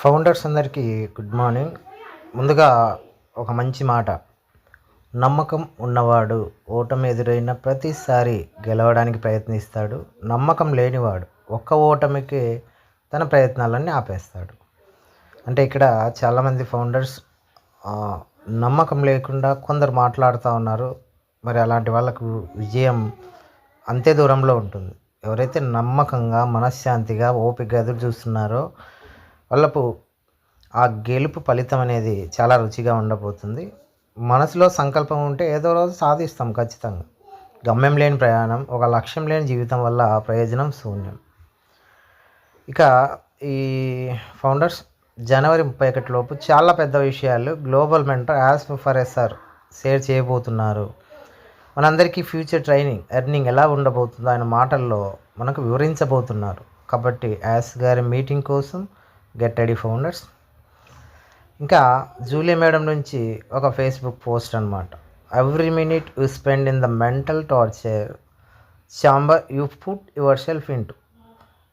Founders అందరికీ good morning. ముందుగా ఒక మంచి మాట. నమ్మకం ఉన్నవాడు ఓటమి ఎదురైన ప్రతిసారి గెలవడానికి ప్రయత్నిస్తాడు. నమ్మకం లేనివాడు ఒక్క ఓటమికి తన ప్రయత్నాలన్నీ ఆపేస్తాడు. అంటే ఇక్కడ చాలామంది ఫౌండర్స్ నమ్మకం లేకుండా కొందరు మాట్లాడుతూ ఉన్నారు. మరి అలాంటి వాళ్ళకు విజయం అంతే దూరంలో ఉంటుంది. ఎవరైతే నమ్మకంగా మనశ్శాంతిగా ఓపిక ఎదురు చూస్తున్నారో వాళ్ళపు ఆ గెలుపు ఫలితం అనేది చాలా రుచిగా ఉండబోతుంది. మనసులో సంకల్పం ఉంటే ఏదో రోజు సాధిస్తాం ఖచ్చితంగా. గమ్యం లేని ప్రయాణం ఒక లక్ష్యం లేని జీవితం వల్ల ప్రయోజనం శూన్యం. ఇక ఈ ఫౌండర్స్ జనవరి ముప్పై ఒకటి లోపు చాలా పెద్ద విషయాలు గ్లోబల్ మెంటర్ యాజ్ ఫర్ ఎస్ఆర్ షేర్ చేయబోతున్నారు. మనందరికీ ఫ్యూచర్ ట్రైనింగ్ ఎర్నింగ్ ఎలా ఉండబోతుందో ఆయన మాటల్లో మనకు వివరించబోతున్నారు. కాబట్టి యాస్ గారి మీటింగ్ కోసం గెట్ రెడీ ఫౌండర్స్. ఇంకా జూలియా మేడం నుంచి ఒక ఫేస్బుక్ పోస్ట్ అనమాట every minute you spend in the mental torture chamber you put yourself into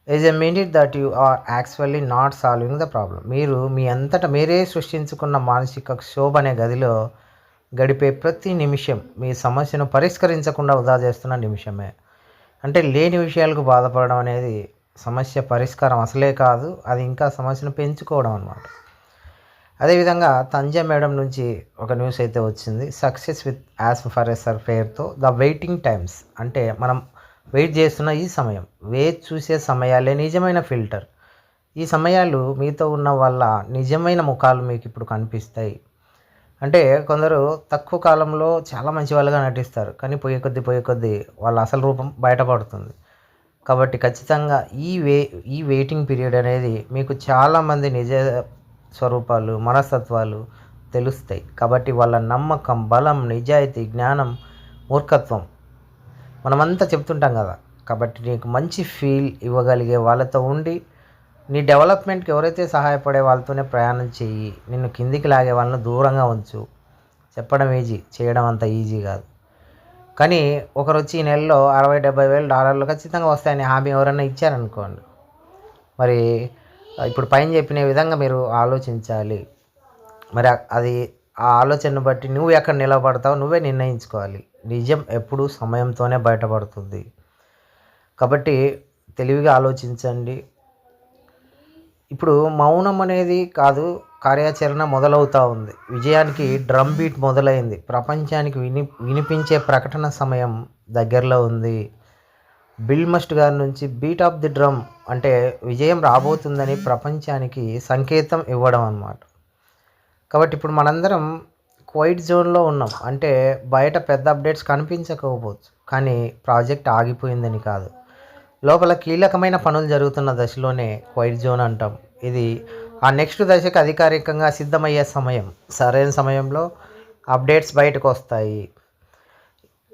is a minute that you are actually not solving the problem మీరు మీ అంతటా మీరే సృష్టించుకున్న మానసిక క్షోభ అనే గదిలో గడిపే ప్రతి నిమిషం మీ సమస్యను పరిష్కరించకుండా వృధా చేస్తున్న నిమిషమే. అంటే లేని విషయాలకు బాధపడడం అనేది సమస్య పరిష్కారం అసలే కాదు అది ఇంకా సమస్యను పెంచుకోవడం అనమాట అదేవిధంగా తంజా మేడం నుంచి ఒక న్యూస్ అయితే వచ్చింది. సక్సెస్ విత్ యాజ్ ఫర్ ఎస్ఆర్ పేరుతో ద వెయిటింగ్ టైమ్స్ అంటే మనం వెయిట్ చేస్తున్న ఈ సమయం వేచి చూసే సమయాలే నిజమైన ఫిల్టర్. ఈ సమయాలు మీతో ఉన్న వల్ల నిజమైన ముఖాలు మీకు ఇప్పుడు కనిపిస్తాయి. అంటే కొందరు తక్కువ కాలంలో చాలా మంచి వాళ్ళుగా నటిస్తారు కానీ పోయే కొద్దీ పోయే కొద్దీ వాళ్ళ అసలు రూపం బయటపడుతుంది. కాబట్టి ఖచ్చితంగా ఈ వే ఈ వెయిటింగ్ పీరియడ్ అనేది మీకు చాలామంది నిజ స్వరూపాలు మనస్తత్వాలు తెలుస్తాయి. కాబట్టి వాళ్ళ నమ్మకం బలం నిజాయితీ జ్ఞానం మూర్ఖత్వం మనమంతా చెప్తుంటాం కదా. కాబట్టి నీకు మంచి ఫీల్ ఇవ్వగలిగే వాళ్ళతో ఉండి నీ డెవలప్మెంట్కి ఎవరైతే సహాయపడే వాళ్ళతోనే ప్రయాణం చెయ్యి నిన్ను కిందికి లాగే వాళ్ళని దూరంగా ఉంచు. చెప్పడం ఈజీ చేయడం అంత ఈజీ కాదు. కానీ ఒకరు వచ్చి ఈ నెలలో అరవై డెబ్బై వేలు డాలర్లు ఖచ్చితంగా వస్తాయని హామీ ఎవరైనా ఇచ్చారనుకోండి. మరి ఇప్పుడు పైన చెప్పిన విధంగా మీరు ఆలోచించాలి. మరి అది ఆ ఆలోచనను బట్టి నువ్వు ఎక్కడ నిలబడతావు నువ్వే నిర్ణయించుకోవాలి. నిజం ఎప్పుడు సమయంతోనే బయటపడుతుంది. కాబట్టి తెలివిగా ఆలోచించండి. ఇప్పుడు మౌనం అనేది కాదు కార్యాచరణ మొదలవుతూ ఉంది. విజయానికి డ్రమ్ బీట్ మొదలైంది. ప్రపంచానికి విని వినిపించే ప్రకటన సమయం దగ్గరలో ఉంది. బిల్ మస్ట్ గారి నుంచి బీట్ ఆఫ్ ది డ్రమ్ అంటే విజయం రాబోతుందని ప్రపంచానికి సంకేతం ఇవ్వడం అన్నమాట. కాబట్టి ఇప్పుడు మనందరం క్వైట్ జోన్లో ఉన్నాం. అంటే బయట పెద్ద అప్డేట్స్ కనిపించకపోవచ్చు. కానీ ప్రాజెక్ట్ ఆగిపోయిందని కాదు. లోపల కీలకమైన పనులు జరుగుతున్న దశలోనే క్వైట్ జోన్ అంటాం. ఇది ఆ నెక్స్ట్ దశకు అధికారికంగా సిద్ధమయ్యే సమయం సరైన సమయంలో అప్డేట్స్ బయటకు వస్తాయి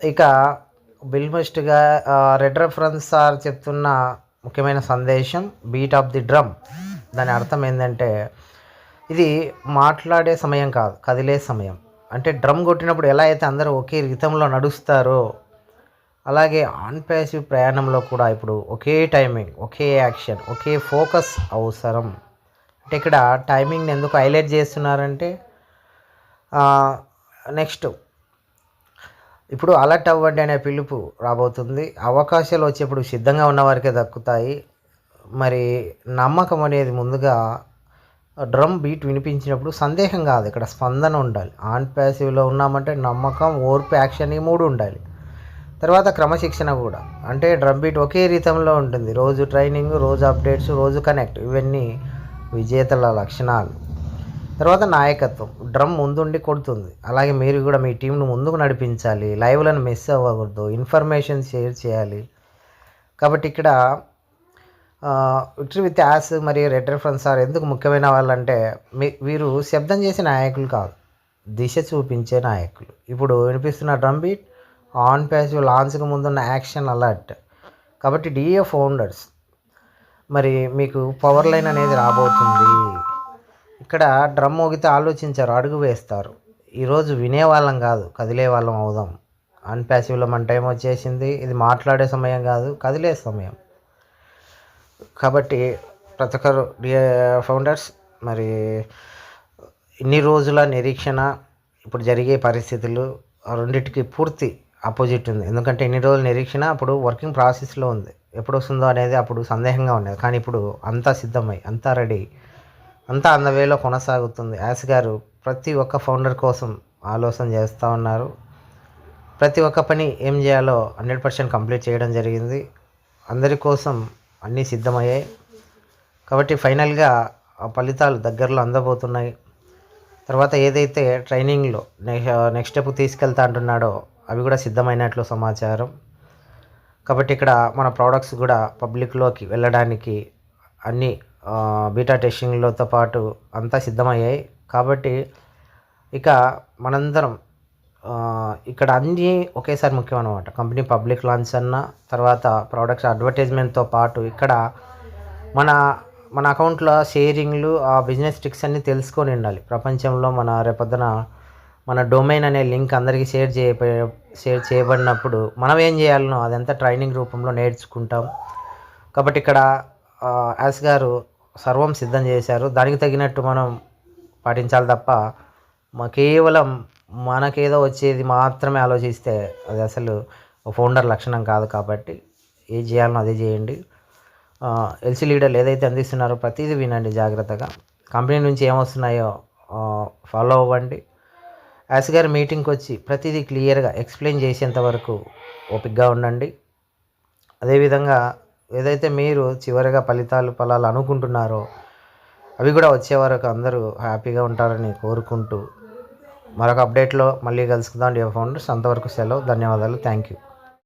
ఇక బిల్మస్ట్గా రెడ్ రెఫరెన్స్ సార్ చెప్తున్న ముఖ్యమైన సందేశం బీట్ ఆఫ్ ది డ్రమ్. దాని అర్థం ఏంటంటే ఇది మాట్లాడే సమయం కాదు కదిలే సమయం. అంటే డ్రమ్ కొట్టినప్పుడు ఎలా అయితే అందరూ ఒకే రితంలో నడుస్తారో అలాగే ఆన్ ప్యాసివ్ ప్రయాణంలో కూడా ఇప్పుడు ఒకే టైమింగ్ ఒకే యాక్షన్ ఒకే ఫోకస్ అవసరం. అంటే ఇక్కడ టైమింగ్ని ఎందుకు హైలైట్ చేస్తున్నారంటే నెక్స్ట్ ఇప్పుడు అలర్ట్ అవ్వండి అనే పిలుపు రాబోతుంది. అవకాశాలు వచ్చేప్పుడు సిద్ధంగా ఉన్నవారికే దక్కుతాయి. మరి నమ్మకం అనేది ముందుగా డ్రమ్ బీట్ వినిపించినప్పుడు సందేహం కాదు. ఇక్కడ స్పందన ఉండాలి. ఆన్ ప్యాసివ్లో ఉన్నామంటే నమ్మకం ఓర్పు యాక్షన్ ఈ మూడు ఉండాలి. తర్వాత క్రమశిక్షణ కూడా. అంటే డ్రమ్ బీట్ ఒకే రీతంలో ఉంటుంది. రోజు ట్రైనింగ్ రోజు అప్డేట్స్ రోజు కనెక్ట్ ఇవన్నీ విజేతల లక్షణాలు. తర్వాత నాయకత్వం. డ్రమ్ ముందుండి కొడుతుంది. అలాగే మీరు కూడా మీ టీంను ముందుకు నడిపించాలి. లైవ్లను మిస్ అవ్వకూడదు. ఇన్ఫర్మేషన్ షేర్ చేయాలి. కాబట్టి ఇక్కడ విక్టరీ విత్ యాస్ మరియు రెడ్ రెఫరెన్స్ ఆర్ ఎందుకు ముఖ్యమైన వాళ్ళంటే మీ వీరు శబ్దం చేసే నాయకులు కాదు. దిశ చూపించే నాయకులు. ఇప్పుడు వినిపిస్తున్న డ్రమ్ బీట్ ఆన్ ప్యాసివ్ లాంచ్కి ముందున్న యాక్షన్ అలర్ట్. కాబట్టి డిఏ ఫౌండర్స్ మరి మీకు పవర్ లైన్ అనేది రాబోతుంది. ఇక్కడ డ్రమ్ మోగితే ఆలోచించారు అడుగు వేస్తారు. ఈరోజు వినేవాళ్ళం కాదు కదిలే వాళ్ళం అవుదాం అన్పాసివ్లో మన టైం వచ్చేసింది ఇది మాట్లాడే సమయం కాదు కదిలే సమయం. కాబట్టి ప్రతి ఒక్కరు ఫౌండర్స్ మరి ఇన్ని రోజుల నిరీక్షణ ఇప్పుడు జరిగే పరిస్థితులు రెండింటికి పూర్తి ఆపోజిట్ ఉంది. ఎందుకంటే ఇన్ని రోజుల నిరీక్షణ అప్పుడు వర్కింగ్ ప్రాసెస్లో ఉంది. ఎప్పుడు వస్తుందో అనేది అప్పుడు సందేహంగా ఉండేది. కానీ ఇప్పుడు అంతా సిద్ధమై అంతా రెడీ అంతా అందవేలో కొనసాగుతుంది. యాస్ గారు ప్రతి ఒక్క ఫౌండర్ కోసం ఆలోచన చేస్తూ ఉన్నారు. ప్రతి ఒక్క పని ఏం చేయాలో హండ్రెడ్ పర్సెంట్ కంప్లీట్ చేయడం జరిగింది. అందరి కోసం అన్నీ సిద్ధమయ్యాయి. కాబట్టి ఫైనల్గా ఆ ఫలితాలు దగ్గరలో అందబోతున్నాయి. తర్వాత ఏదైతే ట్రైనింగ్లో నెక్స్ట్ స్టెప్ తీసుకెళ్తా అంటున్నాడో అవి కూడా సిద్ధమైనట్లు సమాచారం. కాబట్టి ఇక్కడ మన ప్రోడక్ట్స్ కూడా పబ్లిక్లోకి వెళ్ళడానికి అన్ని బీటా టెస్టింగ్లతో పాటు అంతా సిద్ధమయ్యాయి. కాబట్టి ఇక మనందరం ఇక్కడ అన్నీ ఒకేసారి ముఖ్యం అనమాట కంపెనీ పబ్లిక్ లాంచ్ అన్న తర్వాత ప్రోడక్ట్స్ అడ్వర్టైజ్మెంట్తో పాటు ఇక్కడ మన మన అకౌంట్లో షేరింగ్లు ఆ బిజినెస్ ట్రిక్స్ అన్నీ తెలుసుకొని ఉండాలి. ప్రపంచంలో మన రేపొద్దున మన డొమైన్ అనే లింక్ అందరికీ షేర్ చేయ షేర్ చేయబడినప్పుడు మనం ఏం చేయాలనో అదంతా ట్రైనింగ్ రూపంలో నేర్చుకుంటాం. కాబట్టి ఇక్కడ యాస్ గారు సర్వం సిద్ధం చేశారు. దానికి తగినట్టు మనం పాటించాలి తప్ప మా కేవలం మనకేదో వచ్చేది మాత్రమే ఆలోచిస్తే అది అసలు ఫౌండర్ లక్షణం కాదు కాబట్టి ఏది చేయాలనో అదే చేయండి. ఎల్సీ లీడర్లు ఏదైతే అందిస్తున్నారో ప్రతిదీ వినండి జాగ్రత్తగా. కంపెనీ నుంచి ఏమొస్తున్నాయో ఫాలో అవ్వండి. యాస్ గారు మీటింగ్కి వచ్చి ప్రతిదీ క్లియర్గా ఎక్స్ప్లెయిన్ చేసేంత వరకు ఓపిక్గా ఉండండి. అదేవిధంగా ఏదైతే మీరు చివరిగా ఫలితాలు ఫలాలు అనుకుంటున్నారో అవి కూడా వచ్చే వరకు అందరూ హ్యాపీగా ఉంటారని కోరుకుంటూ మరొక అప్డేట్లో మళ్ళీ కలుసుకుందాం డియర్ ఫౌండర్స్. అంతవరకు సెలవు ధన్యవాదాలు. Thank you.